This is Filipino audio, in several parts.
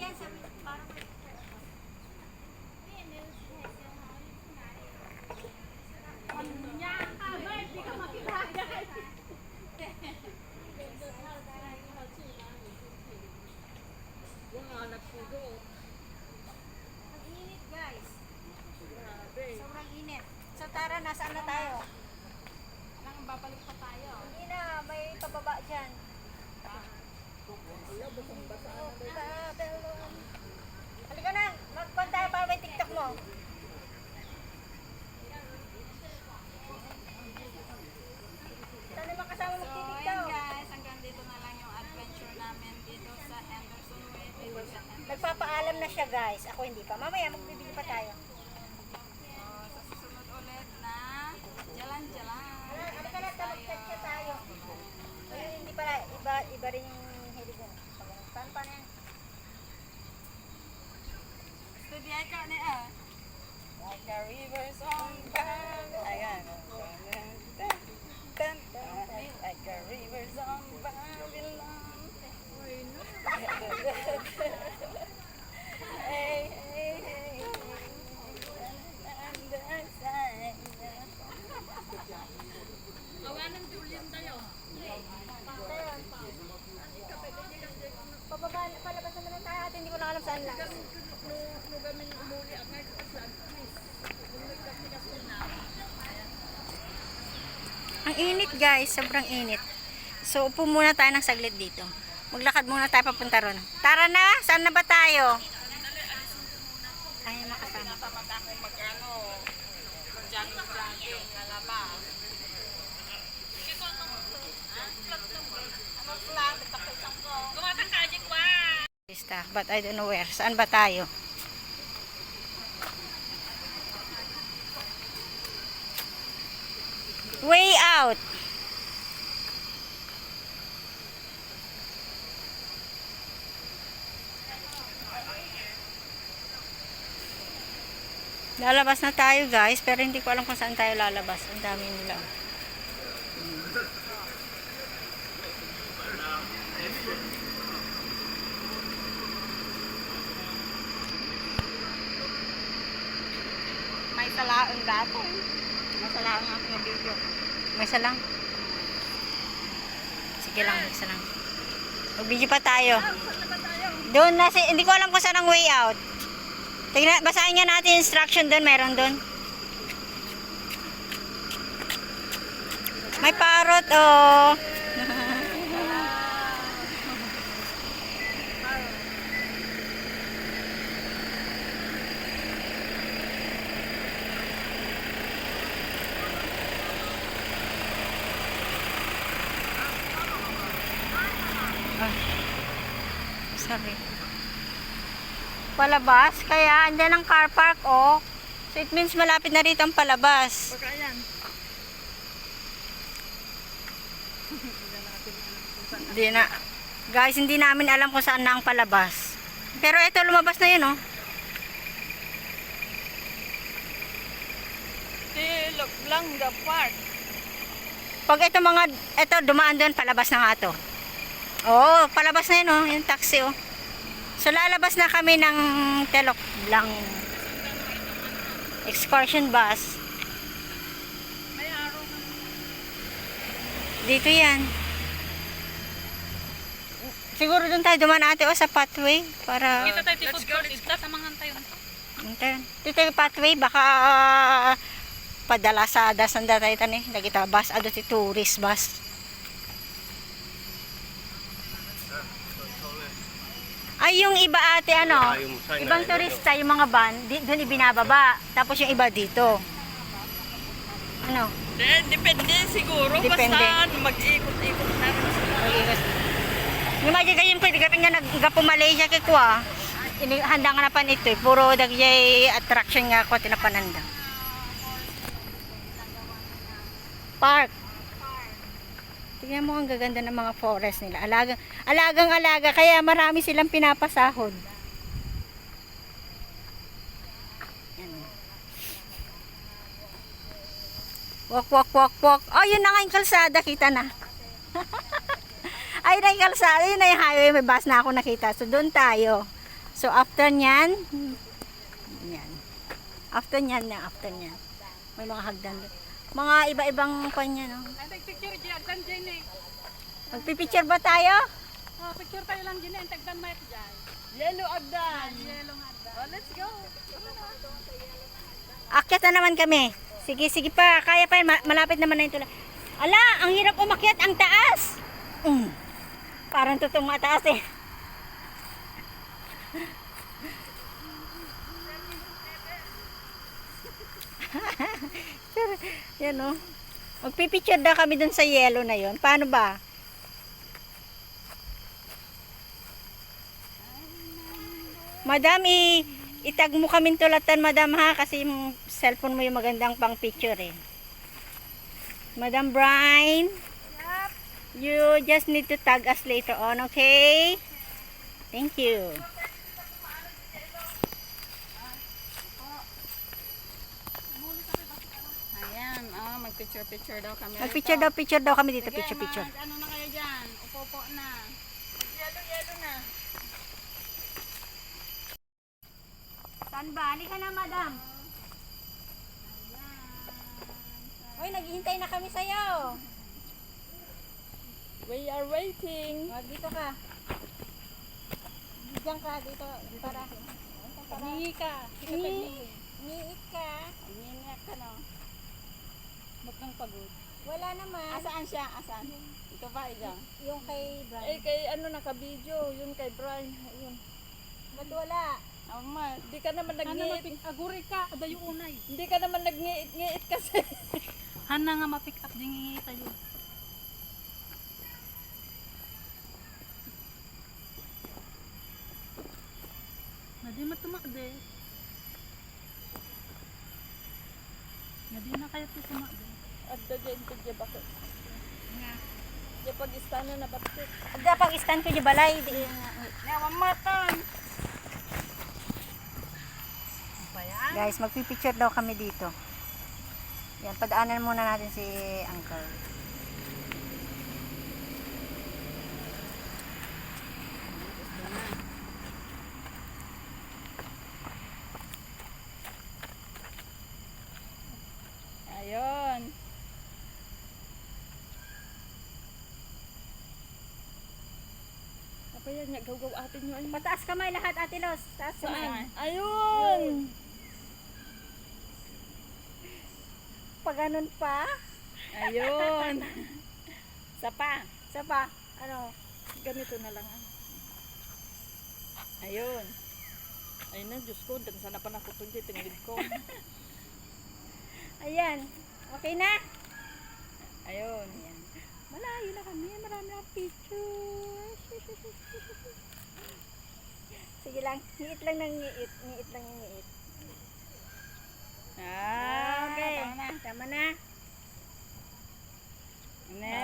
ya se guys. Ako hindi pa. Mamaya magbibili pa tayo. So, sa susunod ulit na jalan-jalan. Halika na, talagtad siya tayo. Ayun, hindi pala. Iba, iba rin yung hilig mo. Saan pa na yan? Studiay ka ni ah. Like a river song band. Ayan. Like a river song Babylon. Hey, hey. And the side. Pababa, palabas naman na tayo at hindi ko na alam saan lang. Ang init guys, sobrang init. So upo muna tayo ng saglit dito. Maglakad muna tayo papunta ron. Tara na, saan na ba tayo? Ay, makasama. Tamad ako mag-ano, mag-jogging-jogging, lalabas. Ano plan? Bitakisan ko. Gumatang ka, Jikwa! Lista, but I don't know where. Saan ba tayo? Way out. Lalabas na tayo guys, pero hindi ko alam kung saan tayo lalabas. Ang dami nila. Salaang dato eh. May salaang ako ng video. May isa lang. Sige lang, isa lang. Mag-video pa tayo. Doon na si, hindi ko alam kung saan ang way out. Tingnan, basahin nga natin instruction doon, meron doon. May parrot, oh. Sorry. Palabas, kaya andyan ang car park, oh. So it means malapit na rito ang palabas. Baka yan. Hindi na. Guys, hindi namin alam kung saan na ang palabas. Pero ito, lumabas na yun, oh. Tilok Langga Park. Pag ito mga, ito, dumaan doon, palabas na nga to. Oo, palabas na yun, oh. Yung taxi, oh. So, lalabas na kami ng Telok Blang excursion bus. Dito yan. Siguro doon tayo dumaan ate o sa pathway para Kita tayo tipod ko. Kita samangan tayo. Dito yung pathway baka ah, padala sa dasanda tayo tani. Dagita bus ado ti tourist bus. Ay yung iba ate ano, ibang turista yung mga van, di, doon ibinababa. Tapos yung iba dito. Ano? Eh, depende siguro. Depende. Basta mag-ikot-ikot na rin sila. Yung mga ganyan ko, ka nga naggapo Malaysia kay kwa. Handa nga na pan ito, eh. puro dagyay attraction nga ko tinapananda. Park. Tingnan mo ang gaganda ng mga forest nila. Alagang alagang alaga kaya marami silang pinapasahod. Yan. Walk, walk, walk, walk. Oh, yun na nga yung kalsada. Kita na. Ay, na yung kalsada. Yun na yung highway. May bus na ako nakita. So, doon tayo. So, after nyan, yan. After nyan na, after nyan. May mga hagdan doon. Mga iba-ibang kanya, no? Ang picture dyan, agdan dyan eh. Magpipicture ba tayo? Oh, picture tayo lang dyan eh. Tagdan mic dyan. Yellow agdan. Yellow agdan. Oh, let's go. Akyat na naman kami. Sige, sige pa. Kaya pa yan. Ma- malapit naman na yung tulay. Ala, ang hirap umakyat. Ang taas. Mm. Parang totoong mataas eh. Pero, yan o. Magpipicture daw kami dun sa yellow na yon. Paano ba? Madam, i itag mo kami tulatan, madam ha, kasi yung cellphone mo yung magandang pang picture eh. Madam Brian, you just need to tag us later on, okay? Thank you. Ayan, mag-picture-picture daw kami. Mag-picture daw, picture daw kami dito, picture, picture. Ano na kayo dyan? Upo-upo na. Mag-yelo-yelo na. Saan ba? Halika na, madam. Hoy, naghihintay na kami sa'yo. We are waiting. Oh, dito ka. Diyan ka, dito. Para. Pagningi ka. Ni, niit ka. Pagningi ka no. Ba't nang pagod? Wala naman. Asaan siya? Asaan? Ito ba, Ijang? Yung kay Brian. Eh, kay ano, naka-video. Yun kay Brian. Yun. Ba't wala? Ama, di ka naman nag-ngiit. aguri ka, ada yung unay. Hindi ka naman nag-ngiit-ngiit kasi. Hana nga ma-pick up din tayo. Nadi matumakde. Nadi na kayo tumakde. At da dyan, dyan, bakit? Diyan pag-istana na bakit? Agda pag stand ko di balay. Di, Nawamatan! guys, magpipicture daw kami dito. Yan, padaanan muna natin si Uncle. Ayun. Apa yan? Nagaw-gaw atin. Ay, Pataas kamay lahat, Ate Los. Taas kamay. Ayun! Pag ganun pa. Ayun! Sa pa. Isa pa. Ano? Ganito na lang. ah. Ayun. Ayun na, Diyos ko. Dan sana pa nakutunti. Tingilid ko. Ayan. Okay na? Ayun. Malayo na kami. Marami na picture. Sige lang. Ngiit lang ng ngiit. Ngiit lang ng ngiit. Ah, Okay. Tama na. Tama na. Ne.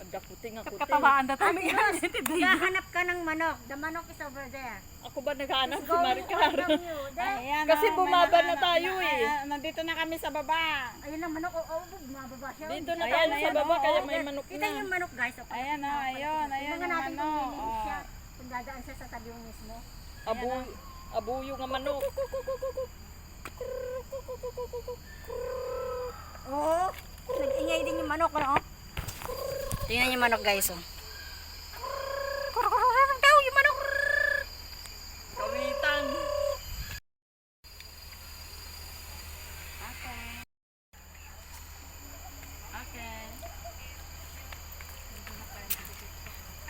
Ada puting ako. Katawaan na tayo. Ate Los, Naghahanap ka ng manok. The manok is over there. Ako ba naghahanap si Maricar? Ayan, Kasi bumaba na tayo eh. nandito na kami sa baba. Ayun lang manok. Oo, oh, bumababa siya. Dito na tayo sa baba kaya may manok Kita na. yung manok guys. Oh, Ayan ayun, ayun yung natin kung manok. Oh. dadaan siya sa tabi mismo. Abu, abuyo nga manok. Oo. Nag-ingay din yung manok. Ano? Tingnan yung manok guys. Oh. Ang tao yung manok. Kawitan. Okay.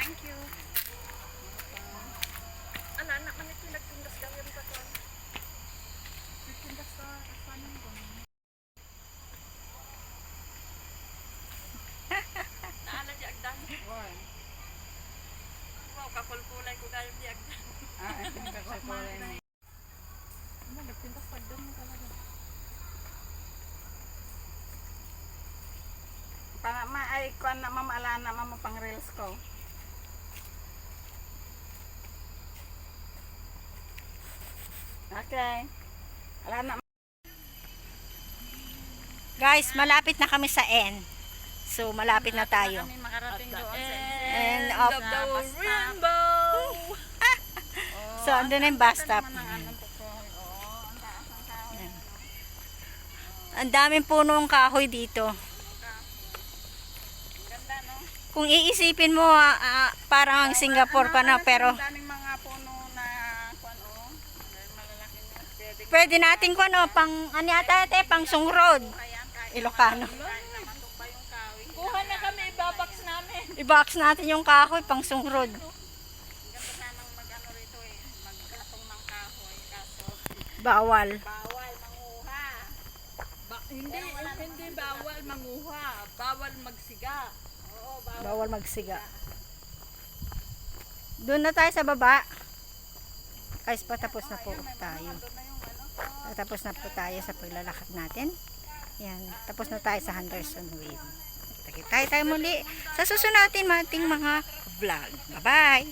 Thank you. Ala, anak man ito nagtindas kami ang paton. Nagtindas ka, kasanin ko. Naala di agdan. Wow, kakulkulay ko gayam di agdan. Ah, kakulkulay na. Ano, nagtindas pagdan mo talaga. Para ma ay kuan na mamala na mama pang reels ko. Okay. Wala na. Guys, malapit na kami sa N. So, malapit na tayo. Kami makarating doon sa end of the rainbow. So, andun na yung bus stop. Taas ang kahoy. Ang daming punong kahoy dito. Kung iisipin mo, ah, ah, parang ang Singapore ka na, pero Ang daming mga puno na, kwan, oh. Malalaki na. Pwede pwede natin ko ano, pang, ano yata ate, pang sungrod. Ayan, kahit Ilocano. yung. Kuha na kami, ibabox namin. I-box natin yung kahoy, pang sungrod. Ganda sanang mag-ano rito eh. Magkatong ng kahoy. Kaso, Bawal. bawal manguha. Ba- hindi, hindi bawal manguha. Bawal magsiga. Bawal. Magsiga. Doon na tayo sa baba. Guys, patapos na po tayo. Tapos na po tayo sa paglalakad natin. Yan, tapos na tayo sa Henderson Wave. Tayo tayo muli sa susunod natin mating mga vlog. Bye-bye!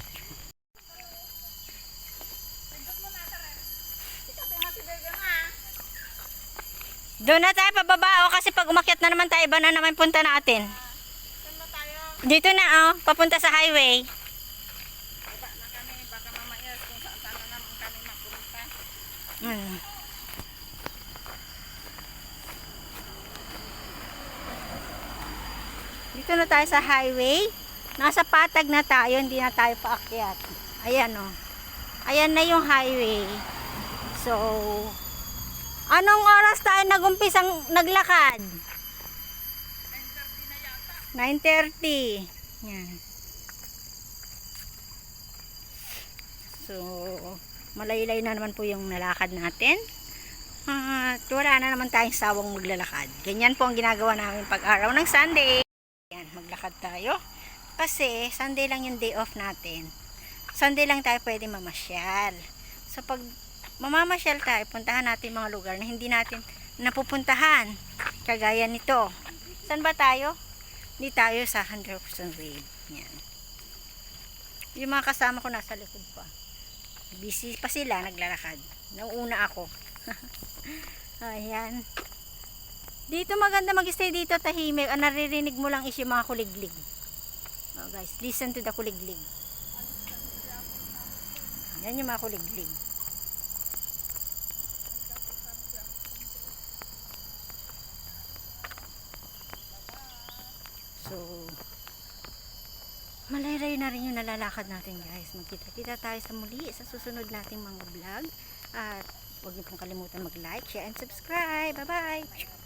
Doon na tayo pababa oh, kasi pag umakyat na naman tayo, iba na naman punta natin. Dito na oh, papunta sa highway. Baba na kami. Baka mamaya kung saan saan na naman kami mapunta. Hmm. Dito na tayo sa highway. Nasa patag na tayo, hindi na tayo paakyat. Ayan o. Ayan na yung highway. So, anong oras tayo nagumpisang naglakad? 9.30. Yan. So, malaylay na naman po yung nalakad natin. At wala na naman tayong sawang maglalakad. Ganyan po ang ginagawa namin pag araw ng Sunday. Yan, maglakad tayo. Kasi Sunday lang yung day off natin. Sunday lang tayo pwede mamasyal. So pag mamamasyal tayo, puntahan natin mga lugar na hindi natin napupuntahan. Kagaya nito. Saan ba tayo? Hindi tayo sa 100% wave. Yan. Yung mga kasama ko nasa likod pa. Busy pa sila, naglalakad. Nauna ako. Ayan. Dito maganda mag-stay dito tahimik. Ang naririnig mo lang is yung mga kuliglig. Oh guys, listen to the kuliglig. Yan yung mga kuliglig. So, Malaylay na rin yung nalalakad natin guys. Magkita-kita tayo sa muli sa susunod nating mga vlog. At huwag niyo pong kalimutan mag-like, share, and subscribe. Bye-bye!